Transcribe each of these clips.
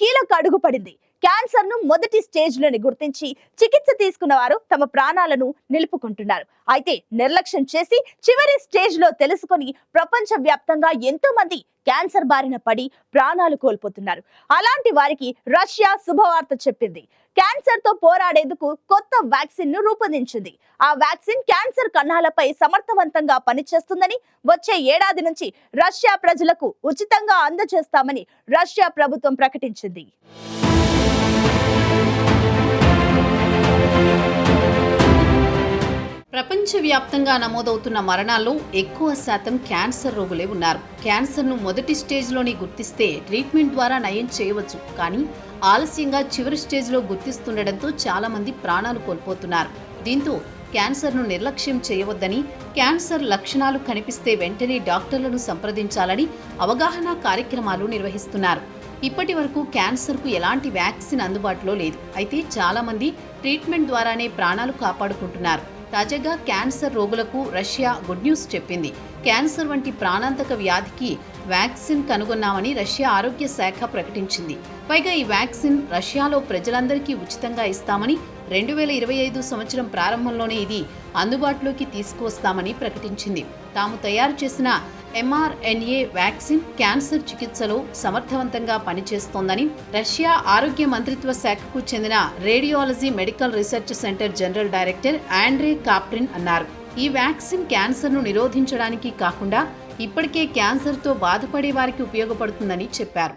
కీలక అడుగు పడింది. క్యాన్సర్ను మొదటి స్టేజ్లోని గుర్తించి చికిత్స తీసుకున్న వారు తమ ప్రాణాలను నిలుపుకుంటున్నారు. అయితే నిర్లక్ష్యం చేసి చివరి స్టేజ్లో తెలుసుకొని ప్రపంచ వ్యాప్తంగా ఎంతో మంది క్యాన్సర్ బారిన పడి ప్రాణాలు కోల్పోతున్నారు. అలాంటి వారికి రష్యా శుభవార్త చెప్పింది. క్యాన్సర్తో పోరాడేందుకు కొత్త వ్యాక్సిన్ను రూపొందించింది. ఆ వ్యాక్సిన్ క్యాన్సర్ కణాలపై సమర్థవంతంగా పనిచేస్తుందని వచ్చే ఏడాది నుంచి రష్యా ప్రజలకు ఉచితంగా అందజేస్తామని రష్యా ప్రభుత్వం ప్రకటించింది. ప్రపంచవ్యాప్తంగా నమోదవుతున్న మరణాల్లో ఎక్కువ శాతం క్యాన్సర్ రోగులే ఉన్నారు. క్యాన్సర్ను మొదటి స్టేజ్లోనే గుర్తిస్తే ట్రీట్మెంట్ ద్వారా నయం చేయవచ్చు. కానీ ఆలస్యంగా చివరి స్టేజ్లో గుర్తిస్తుండటంతో చాలామంది ప్రాణాలు కోల్పోతున్నారు. దీంతో క్యాన్సర్ను నిర్లక్ష్యం చేయవద్దని క్యాన్సర్ లక్షణాలు కనిపిస్తే వెంటనే డాక్టర్లను సంప్రదించాలని అవగాహన కార్యక్రమాలు నిర్వహిస్తున్నారు. ఇప్పటి వరకు క్యాన్సర్కు ఎలాంటి వ్యాక్సిన్ అందుబాటులో లేదు. అయితే చాలామంది ట్రీట్మెంట్ ద్వారానే ప్రాణాలు కాపాడుకుంటున్నారు. తాజాగా క్యాన్సర్ రోగులకు రష్యా గుడ్ న్యూస్ చెప్పింది. క్యాన్సర్ వంటి ప్రాణాంతక వ్యాధికి వ్యాక్సిన్ కనుగొన్నామని రష్యా ఆరోగ్య శాఖ ప్రకటించింది. పైగా ఈ వ్యాక్సిన్ రష్యాలో ప్రజలందరికీ ఉచితంగా ఇస్తామని రెండు వేల ఇరవై ఐదు సంవత్సరం ప్రారంభంలోనే ఇది అందుబాటులోకి తీసుకువస్తామని ప్రకటించింది. తాము తయారు చేసిన ఎంఆర్ఎన్ఏ వ్యాక్సిన్ క్యాన్సర్ చికిత్సలో సమర్థవంతంగా పనిచేస్తోందని రష్యా ఆరోగ్య మంత్రిత్వ శాఖకు చెందిన radiology medical research centre general director Andrey Kaprin అన్నారు. ఈ వ్యాక్సిన్ క్యాన్సర్ను నిరోధించడానికి కాకుండా ఇప్పటికే క్యాన్సర్తో బాధపడే వారికి ఉపయోగపడుతుందని చెప్పారు.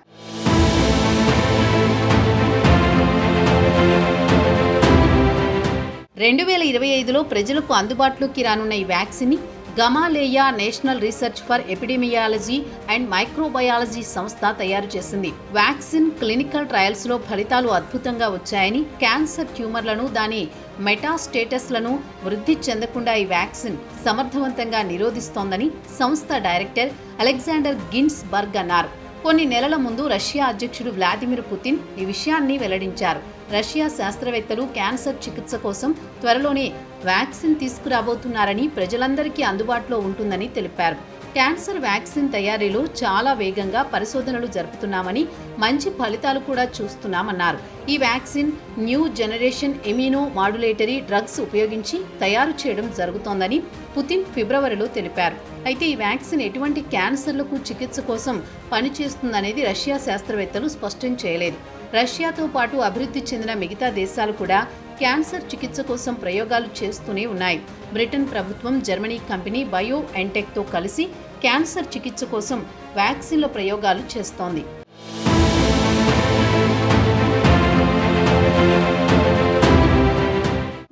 రెండు వేల ఇరవై ఐదులో ప్రజలకు అందుబాటులోకి రానున్న ఈ వ్యాక్సిన్ని Gamaleya national research for epidemiology and microbiology సంస్థ తయారు చేసింది. వ్యాక్సిన్ క్లినికల్ ట్రయల్స్లో ఫలితాలు అద్భుతంగా వచ్చాయని క్యాన్సర్ ట్యూమర్లను దాని మెటాస్టేటస్లను వృద్ధి చెందకుండా ఈ వ్యాక్సిన్ సమర్థవంతంగా నిరోధిస్తోందని సంస్థ డైరెక్టర్ అలెగ్జాండర్ గిన్స్ బర్గ్ అన్నారు. కొన్ని నెలల ముందు రష్యా అధ్యక్షుడు వ్లాదిమిర్ పుతిన్ ఈ విషయాన్ని వెల్లడించారు. రష్యా శాస్త్రవేత్తలు క్యాన్సర్ చికిత్స కోసం త్వరలోనే వ్యాక్సిన్ తీసుకురాబోతున్నారని ప్రజలందరికీ అందుబాటులో ఉంటుందని తెలిపారు. క్యాన్సర్ వ్యాక్సిన్ తయారీలో చాలా వేగంగా పరిశోధనలు జరుపుతున్నామని మంచి ఫలితాలు కూడా చూస్తున్నామన్నారు. ఈ vaccine new generation immunomodulatory drugs ఉపయోగించి తయారు చేయడం జరుగుతోందని పుతిన్ ఫిబ్రవరిలో తెలిపారు. అయితే ఈ వ్యాక్సిన్ ఎటువంటి క్యాన్సర్లకు చికిత్స కోసం పనిచేస్తుందనేది రష్యా శాస్త్రవేత్తలు స్పష్టం చేయలేదు. రష్యాతో పాటు అభివృద్ధి చెందిన మిగతా దేశాలు కూడా క్యాన్సర్ చికిత్స కోసం ప్రయోగాలు చేస్తూనే ఉన్నాయి. బ్రిటన్ ప్రభుత్వం జర్మనీ కంపెనీ బయో ఎంటెక్తో కలిసి క్యాన్సర్ చికిత్స కోసం వ్యాక్సిన్ల ప్రయోగాలు చేస్తోంది.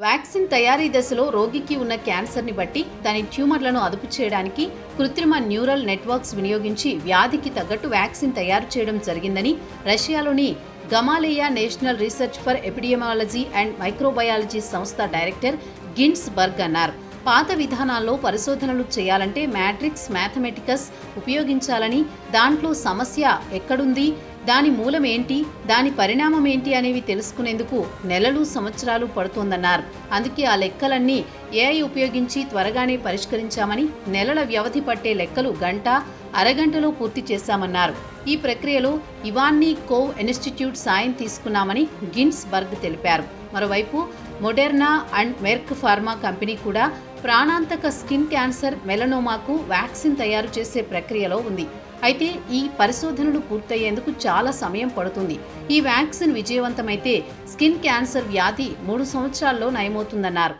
వ్యాక్సిన్ తయారీ దశలో రోగికి ఉన్న క్యాన్సర్ని బట్టి దాని ట్యూమర్లను అదుపు చేయడానికి కృత్రిమ న్యూరల్ నెట్వర్క్స్ వినియోగించి వ్యాధికి తగ్గట్టు వ్యాక్సిన్ తయారు చేయడం జరిగిందని రష్యాలోని Gamaleya national research for epidemiology and microbiology సంస్థ డైరెక్టర్ గిన్స్ బర్గ్ అన్నారు. పాత విధానాల్లో పరిశోధనలు చేయాలంటే మ్యాట్రిక్స్ మ్యాథమెటికస్ ఉపయోగించాలని దాంట్లో సమస్య ఎక్కడుంది? దాని మూలం ఏంటి దాని పరిణామం ఏంటి అనేవి తెలుసుకునేందుకు నెలలు సంవత్సరాలు పడుతోందన్నారు. అందుకే ఆ లెక్కలన్నీ ఏఐ ఉపయోగించి త్వరగానే పరిష్కరించామని నెలల వ్యవధి పట్టే లెక్కలు గంట అరగంటలో పూర్తి చేశామన్నారు. ఈ ప్రక్రియలో ఇవాన్ని కోవ్ ఇన్స్టిట్యూట్ సాయం తీసుకున్నామని గిన్స్ బర్గ్ తెలిపారు. మరోవైపు Moderna and Merck pharma company కూడా ప్రాణాంతక స్కిన్ క్యాన్సర్ మెలనోమాకు వ్యాక్సిన్ తయారు చేసే ప్రక్రియలో ఉంది. అయితే ఈ పరిశోధనలు పూర్తయ్యేందుకు చాలా సమయం పడుతుంది. ఈ వ్యాక్సిన్ విజయవంతమైతే స్కిన్ క్యాన్సర్ వ్యాధి మూడు సంవత్సరాల్లో నయమవుతుందన్నారు.